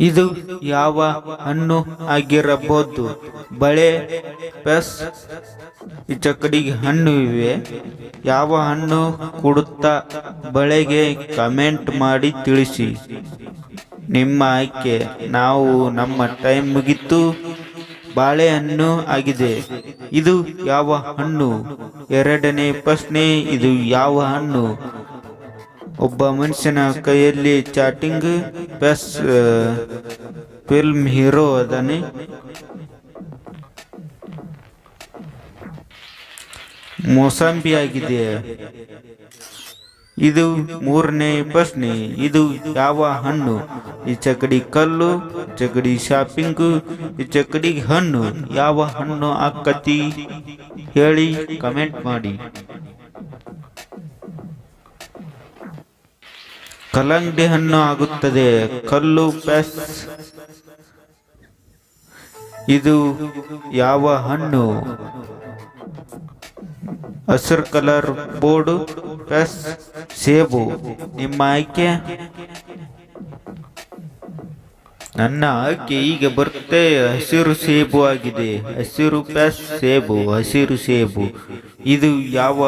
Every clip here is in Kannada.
ಇದು ಯಾವ ಹಣ್ಣು ಆಗಿರಬಹುದು? ಬಳೆ ಪ್ಲಸ್ ಈ ಹಣ್ಣು ಇವೆ. ಯಾವ ಹಣ್ಣು ಕೊಡುತ್ತಾ ಬಳೆಗೆ ಕಮೆಂಟ್ ಮಾಡಿ ತಿಳಿಸಿ. ನಿಮ್ಮ ಆಯ್ಕೆ. ನಾವು ನಮ್ಮ ಟೈಮ್ ಮುಗಿತು. ಬಾಳೆಹಣ್ಣು ಆಗಿದೆ. ಇದು ಯಾವ ಹಣ್ಣು? ಎರಡನೇ ಪ್ರಶ್ನೆ, ಇದು ಯಾವ ಹಣ್ಣು? ಒಬ್ಬ ಮನುಷ್ಯನ ಕೈಯಲ್ಲಿ ಚಾಟಿಂಗ್ ಪ್ಲಸ್ ಫಿಲ್ಮ್ ಹೀರೋ ಅದಾನೆ. ಮೋಸಂಬಿ ಆಗಿದೆ. ಇದು ಮೂರನೇ ಪ್ರಶ್ನೆ. ಇದು ಯಾವ ಹಣ್ಣು? ಈ ಚಕಡಿ ಕಲ್ಲು ಚಕಡಿ ಶಾಪಿಂಗ್, ಈ ಚಕಡಿ ಹಣ್ಣು. ಯಾವ ಹಣ್ಣು ಆಕತಿ ಹೇಳಿ, ಕಮೆಂಟ್ ಮಾಡಿ. ಕಲ್ಲಂಗಡಿ ಹಣ್ಣು ಆಗುತ್ತದೆ. ಕಲ್ಲು ಪ್ಯಾಸ್. ಇದು ಯಾವ ಹಣ್ಣು? ಹಸಿರು ಕಲರ್ ಬೋರ್ಡು ಪ್ಲಸ್ ಸೇಬು. ನಿಮ್ಮ ಆಯ್ಕೆ? ನನ್ನ ಆಕೆ ಈಗ ಬರುತ್ತೆ, ಹಸಿರು ಸೇಬು ಆಗಿದೆ. ಹಸಿರು ಪ್ಲಸ್ ಸೇಬು, ಹಸಿರು ಸೇಬು. ಇದು ಯಾವ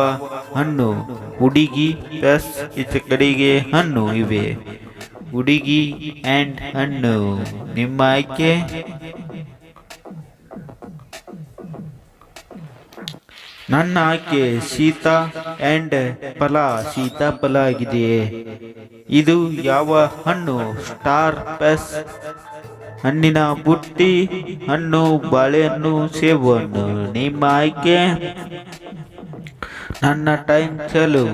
ಹಣ್ಣು? ಹುಡುಗಿ ಪ್ಲಸ್ ಈಚೆ ಕಡೆಗೆ ಹಣ್ಣು ಇವೆ. ಹುಡುಗಿ ಆ್ಯಂಡ್ ಹಣ್ಣು. ನಿಮ್ಮ ಆಯ್ಕೆ ನನ್ನ ಆಕೆ ಸೀತಾ ಆ್ಯಂಡ್ ಫಲ. ಸೀತಾಫಲ ಆಗಿದೆ. ಇದು ಯಾವ ಹಣ್ಣು? ಸ್ಟಾರ್ ಪೆಸ್. ಹಣ್ಣಿನ ಬುಟ್ಟಿ, ಹಣ್ಣು, ಬಾಳೆಹಣ್ಣು ಸೇಬು ಹಣ್ಣು ನಿಮ್ಮ ಆಯ್ಕೆ? ನನ್ನ ಟೈಮ್ ಚಲು.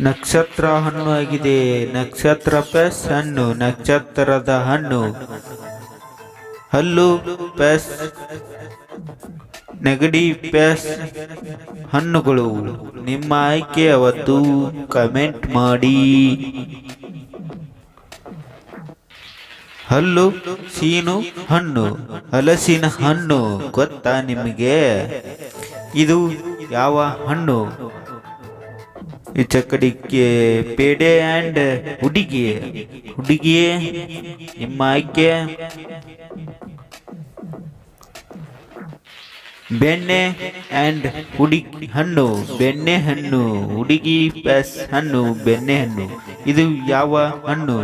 ನಕ್ಷತ್ರ ಹಣ್ಣು ಆಗಿದೆ. ನಕ್ಷತ್ರ ಪ್ಲಸ್ ಹಣ್ಣು. ನಕ್ಷತ್ರದ ಹಣ್ಣು. ಹಲ್ಲು ಪ್ಯಾಸ್, ನೆಗಡಿ ಪ್ಯಾಸ್, ಹಣ್ಣುಗಳು. ನಿಮ್ಮ ಆಯ್ಕೆ ಅವತ್ತು ಕಮೆಂಟ್ ಮಾಡಿ. ಹಲ್ಲು, ಸೀನು, ಹಣ್ಣು, ಹಲಸಿನ ಹಣ್ಣು ಗೊತ್ತಾ ನಿಮಗೆ? ಇದು ಯಾವ ಹಣ್ಣು? ಈ ಚಕ್ಕಡಿಕ್ಕೆ ಪೇಡೆ ಆ್ಯಂಡ್ ಹುಡುಗಿ. ಹುಡುಗಿಯೇ ನಿಮ್ಮ ಆಯ್ಕೆ? ಬೆಣ್ಣೆ ಆ್ಯಂಡ್ ಹುಡುಗಿ ಹಣ್ಣು. ಬೆಣ್ಣೆ ಹಣ್ಣು, ಹುಡುಗಿ ಪ್ಲಸ್ ಹಣ್ಣು, ಬೆಣ್ಣೆ ಹಣ್ಣು. ಇದು ಯಾವ ಹಣ್ಣು?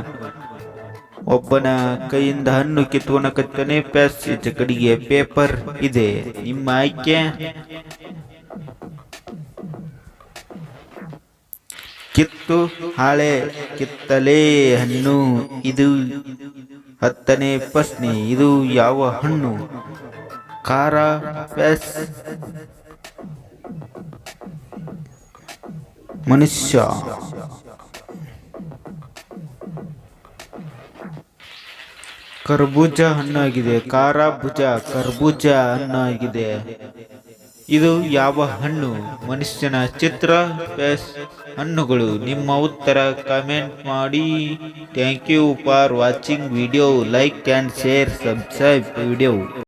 ಒಬ್ಬನ ಕೈಯಿಂದ ಹಣ್ಣು ಕಿತ್ಕೊಳಕತ್ತಾನೆ ಪ್ಲಸ್ ಈ ಚಕಡಿಗೆ ಪೇಪರ್ ಇದೆ. ನಿಮ್ಮ ಆಯ್ಕೆ? ಕಿತ್ತು ಹಾಳೆ ಕಿತ್ತಲೆ ಹಣ್ಣು ಇದು. ಹತ್ತನೇ ಪ್ರಶ್ನೆ, ಇದು ಯಾವ ಹಣ್ಣು? ಖಾರ, ಪ್ಯಾಸ್. ಮನುಷ್ಯ. ಕರ್ಬೂಜ ಹಣ್ಣಾಗಿದೆ. ಖಾರ ಭುಜ, ಕರ್ಬೂಜ ಹಣ್ಣಾಗಿದೆ. ಇದು ಯಾವ ಹಣ್ಣು? ಮನುಷ್ಯನ ಚಿತ್ರ, ಪ್ಲಸ್ ಹಣ್ಣುಗಳು. ನಿಮ್ಮ ಉತ್ತರ ಕಮೆಂಟ್ ಮಾಡಿ. Thank you for watching video. Like and share, subscribe video.